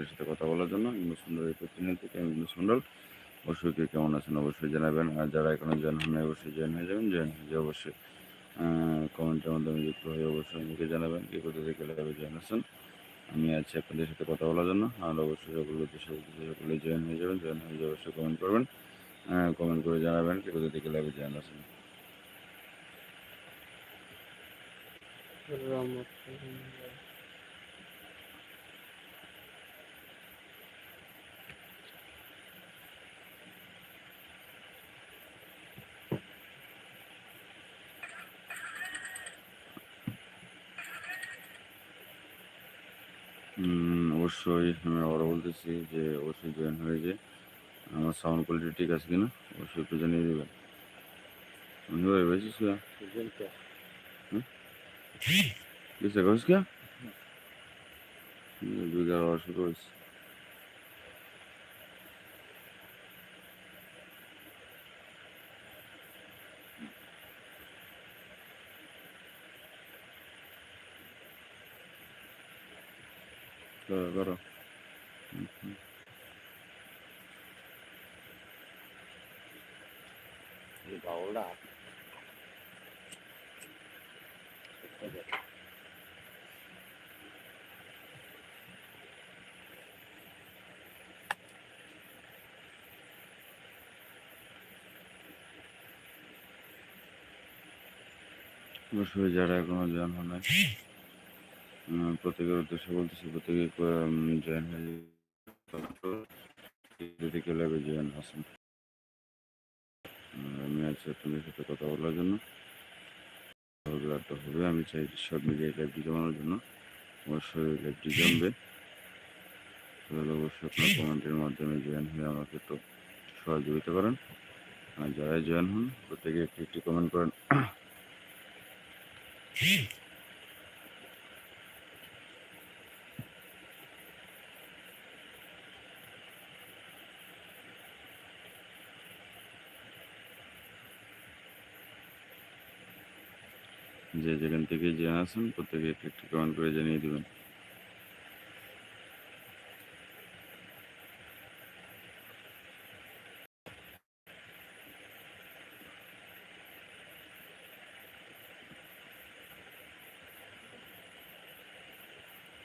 আপনাদের সাথে কথা বলার জন্য ইংলিশ সুন্দর এই প্রতিনিধি থেকে আমি ইংলিশ মন্ডল অবশ্যই কে কেমন আছেন অবশ্যই জানাবেন। আর যারা এখনও জয়েন হন অবশ্যই জয়েন হয়ে যাবেন। জয়েন হয়ে যাবে অবশ্যই কমেন্টের মাধ্যমে যুক্ত হয়ে অবশ্যই আমাকে জানাবেন কে কোথা থেকে লাইভে জয়েন আছেন। আমি আছি আপনাদের সাথে কথা বলার জন্য। আর অবশ্যই সকলে সকলে জয়েন হয়ে যাবেন। জয়েন হয়ে যাবে অবশ্যই কমেন্ট করবেন। কমেন্ট করে জানাবেন কে কোথা থেকে লাইভে জয়েন আছেন। উম, অবশ্যই আমি আবারও বলতেছি যে অবশ্যই জয়েন হয়েছে আমার সাউন্ড কোয়ালিটি ঠিক আছে কিনা, অবশ্যই একটু জানিয়ে দেবেন। আমি ভাই বেশি ছিল কিসে কইস কে হওয়া শুরু হয়েছে করো করো। বাউলটা অবশ্যই যারা এখনও নাই উম, প্রত্যেকের উদ্দেশ্যে বলতেছি, প্রত্যেকে জয়েন হয়ে যদি জয়েন আসেন আমি আছি আপনাদের সাথে কথা বলার জন্য। হবে, আমি চাই সব মিলিয়ে লাইভটি জমানোর জন্য। অবশ্যই লাইভটি জমবে। তাহলে অবশ্যই আপনার কমেন্টের মাধ্যমে জয়েন হয়ে আমাকে একটু সহযোগিতা করেন। আর যারাই জয়েন হন, প্রত্যেকে একটি একটি কমেন্ট করেন। যে যেখান থেকে যে আসেন প্রত্যেকে একটু একটু কমেন্ট করে জানিয়ে দেবেন।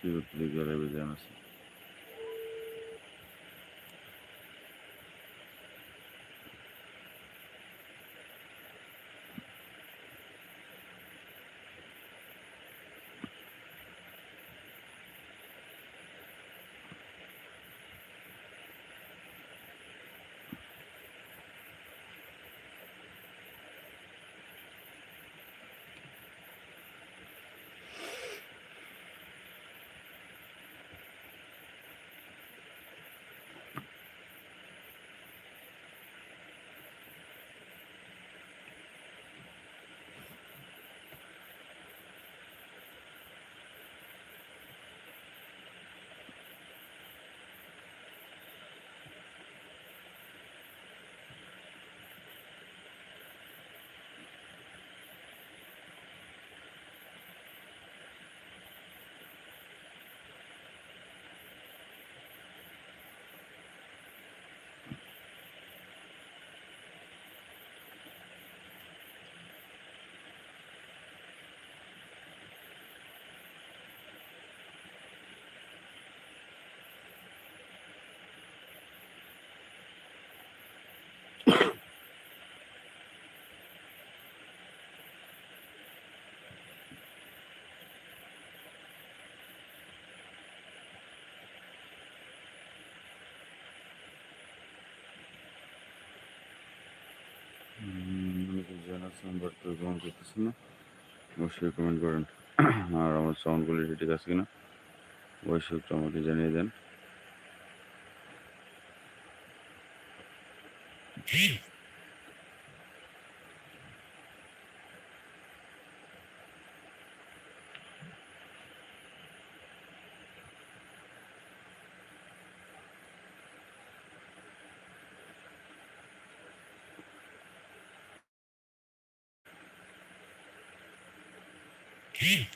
করতে গেলে জান আছে নাম্বার তো গ্রহণ করতেছেন না অবশ্যই কমেন্ট করেন। আর আমার সাউন্ড কোয়ালিটি ঠিক আছে কিনা? অবশ্যই একটু আমাকে জানিয়ে দেন। Hmm.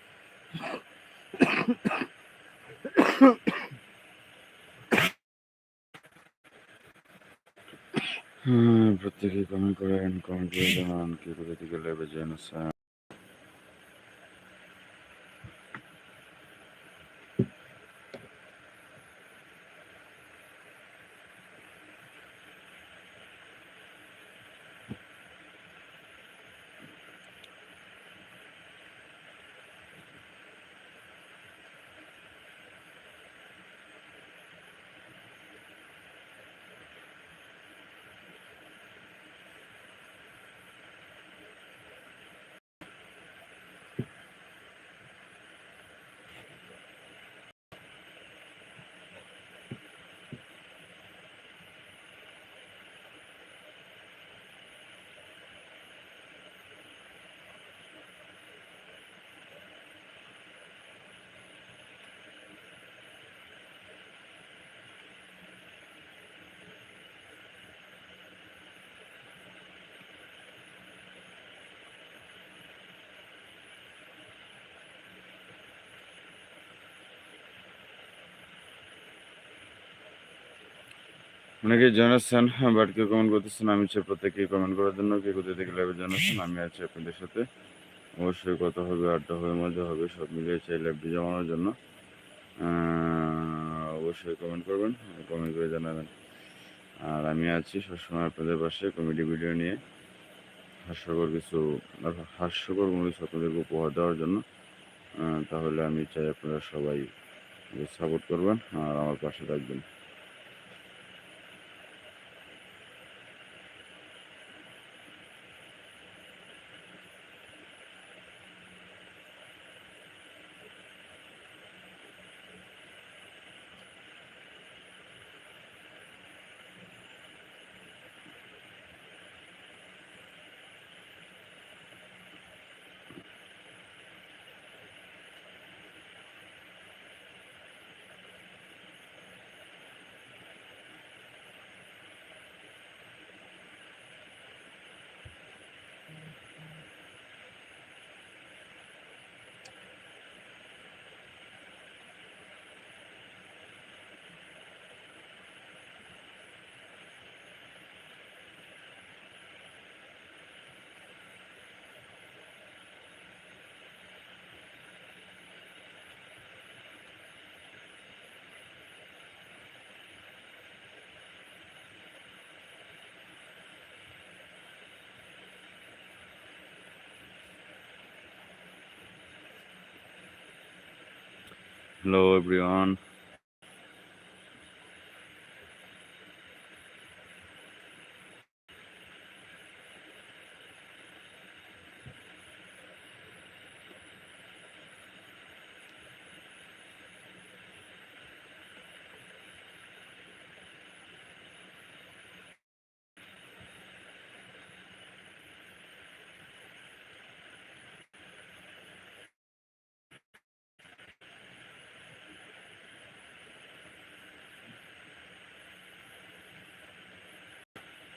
প্রত্যেকেই কমেন্ট করেন কমেন্ট করে জানান কে অনেকে জানাচ্ছেন বাট কেউ কমেন্ট করতেছেন, আমি চাই প্রত্যেকেই কমেন্ট করার জন্য কে কোথা থেকে লাইভে জানাচ্ছেন আমি আছি আপনাদের সাথে। অবশ্যই কথা হবে, আড্ডা হবে, মজা হবে, সব মিলিয়ে চাই লাইভটি জমানোর জন্য। অবশ্যই কমেন্ট করবেন কমেন্ট করে জানাবেন। আর আমি আছি সবসময় আপনাদের পাশে কমেডি ভিডিও নিয়ে। হাস্যকর কিছু হাস্যকর কোনো কিছু আপনাদেরকে উপহার দেওয়ার জন্য তাহলে আমি চাই আপনারা সবাই সাপোর্ট করবেন, আর আমার পাশে থাকবেন। Hello everyone.